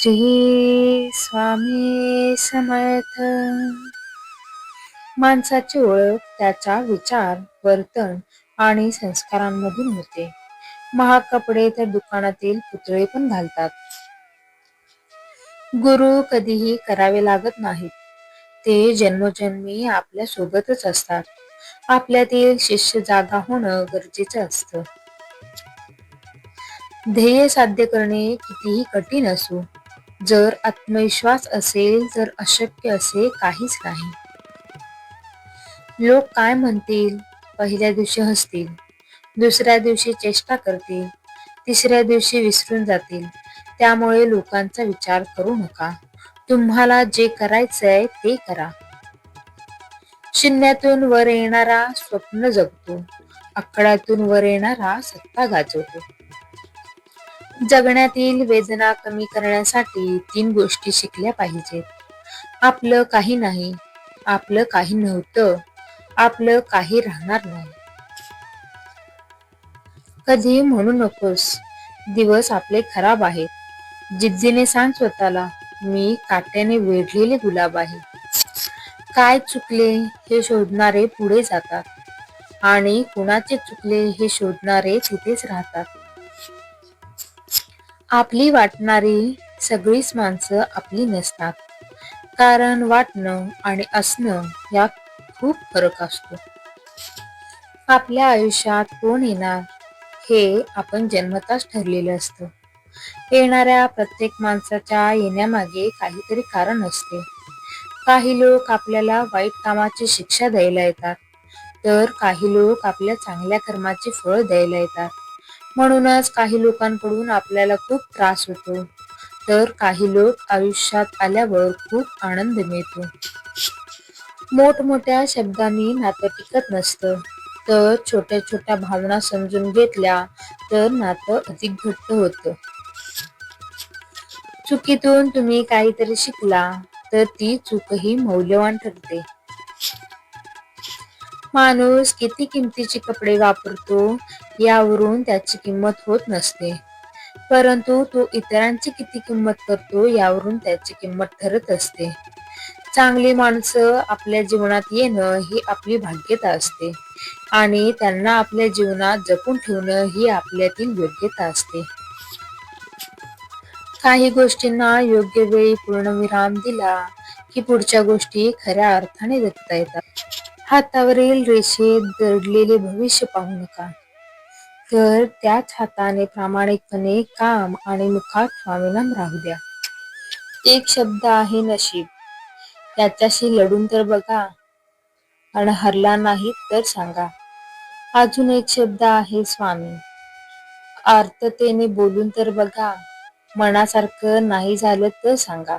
श्री स्वामी समर्थ. माणसाची ओळख त्याचा विचार वर्तन आणि संस्कारांमधून होते. महाग कपडे तर दुकानातील पुतळे पण घालतात. गुरु कधीही करावे लागत नाहीत. ते जन्मोजन्मी आपल्या सोबतच असतात. आपल्यातील शिष्य जागा होणं गरजेचं असतं. ध्येय साध्य करणे कितीही कठीण असू जर आत्मविश्वास असेल तर अशक्य असे काहीच नाही. लोक काय म्हणतील? पहिल्या दिवशी हसतील. दुसऱ्या दिवशी चेष्टा करतील. तिसऱ्या दिवशी विसरून जातील. त्यामुळे लोकांचा विचार करू नका. तुम्हाला जे करायचंय ते करा. शून्यातून वर येणारा स्वप्न जगतो. आकड्यातून वर येणारा सत्ता गाजवतो. जगण्यातील वेदना कमी करण्यासाठी तीन गोष्टी शिकल्या पाहिजेत. आपलं काही नाही आपलं काही नव्हतं आपलं काही राहणार नाही. कधी म्हणू नकोस दिवस आपले खराब आहेत. जिद्दीने सांग स्वतःला मी काट्याने वेढलेले गुलाब आहे. काय चुकले हे शोधणारे पुढे जातात. आणि कुणाचे चुकले हे शोधणारे तिथेच राहतात. आपली वाटणारी सगळीच माणसं आपली नसतात. कारण वाटणं आणि असणं यात खूप फरक असतो. आपल्या आयुष्यात कोण येणार हे आपण जन्मताच ठरलेलं असतं. येणाऱ्या प्रत्येक माणसाच्या येण्यामागे काहीतरी कारण असते. काही लोक आपल्याला वाईट कामाची शिक्षा द्यायला येतात तर काही लोक आपल्या चांगल्या कर्माचे फळ द्यायला येतात. म्हणूनच काही लोकांकडून आपल्याला खूप त्रास होतो. तर काही लोक आयुष्यात आल्यावर खूप आनंद मिळतो. मोठमोठ्या शब्दांनी नातं टिकत नसतं. तर छोट्या छोट्या भावना समजून घेतल्या तर नातं अधिक घट्ट होतं. चुकीतून तुम्ही काहीतरी शिकला तर ती चूकही मौल्यवान ठरते. माणूस किती किमतीचे कपडे वापरतो यावरून त्याची किंमत होत नसते. परंतु तो इतरांची किती किंमत करतो यावरून त्याची किंमत ठरत असते. चांगली माणसं आपल्या जीवनात येणं ही आपली भाग्यता असते. आणि त्यांना आपल्या जीवनात जपून ठेवणं ही आपल्यातील योग्यता असते. काही गोष्टींना योग्य वेळी पूर्णविराम दिला की पुढच्या गोष्टी खऱ्या अर्थाने जगता येतात. हातावरील रेषेत दडलेले भविष्य पाहू नका. तर त्याच हाताने प्रामाणिकपणे काम आणि मुखात स्वामीनाम राहू द्या. एक शब्द आहे नशीब. त्याच्याशी लढून तर बघा. आणि हरला नाही तर सांगा. अजून एक शब्द आहे स्वामी. आर्ततेने बोलून तर बघा. मनासारखं नाही झालं तर सांगा.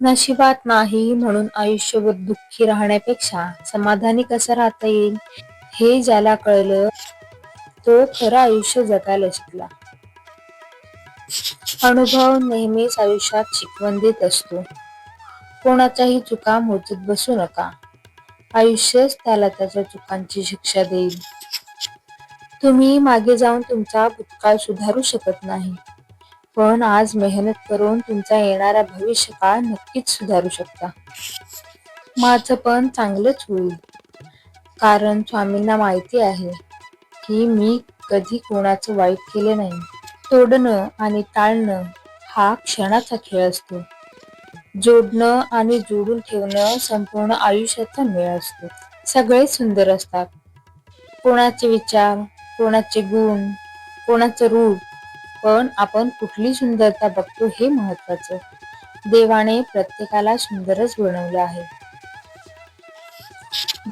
नशिबात नाही म्हणून आयुष्यभर दुःखी राहण्यापेक्षा समाधानी कसं राहता येईल? हे ज्याला कळलं तो खरं आयुष्य जगायला शिकला. अनुभव नेहमीच आयुष्यात शिकवण देत असतो. कोणाच्याही चुका मोजत बसू नका. आयुष्यच त्याला त्याच्या चुकांची शिक्षा देईल. तुम्ही मागे जाऊन तुमचा भूतकाळ सुधारू शकत नाही. पण आज मेहनत करून तुमचा येणारा भविष्य काळ नक्कीच सुधारू शकता. माझं पण चांगलंच होईल. कारण स्वामींना माहिती आहे की मी कधी कोणाचं वाईट केलं नाही. तोडणं आणि टाळणं हा क्षणाचा खेळ असतो. जोडणं आणि जोडून ठेवणं संपूर्ण आयुष्याचा मेळ असतो. सगळे सुंदर असतात. कोणाचे विचार कोणाचे गुण कोणाचं रूप पण आपण कुठली सुंदरता बघतो हे महत्वाचं देवाने प्रत्येकाला सुंदरच बनवलं आहे.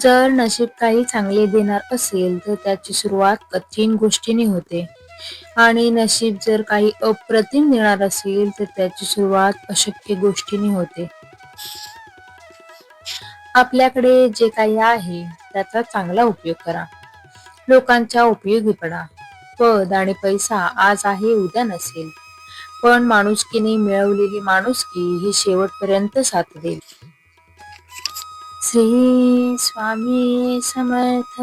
जर नशीब काही चांगले देणार असेल तर त्याची सुरुवात कठीण गोष्टीने होते. आणि नशीब जर काही अप्रतिम देणार असेल तर त्याची सुरुवात अशक्य गोष्टीने होते. आपल्याकडे जे काही आहे त्याचा चांगला उपयोग करा. लोकांच्या उपयोगी पडा पद आणि पैसा आज आहे उद्या नसेल. पण माणुसकीने मिळवलेली माणुसकी ही शेवटपर्यंत साथ देईल. श्री स्वामी समर्थ।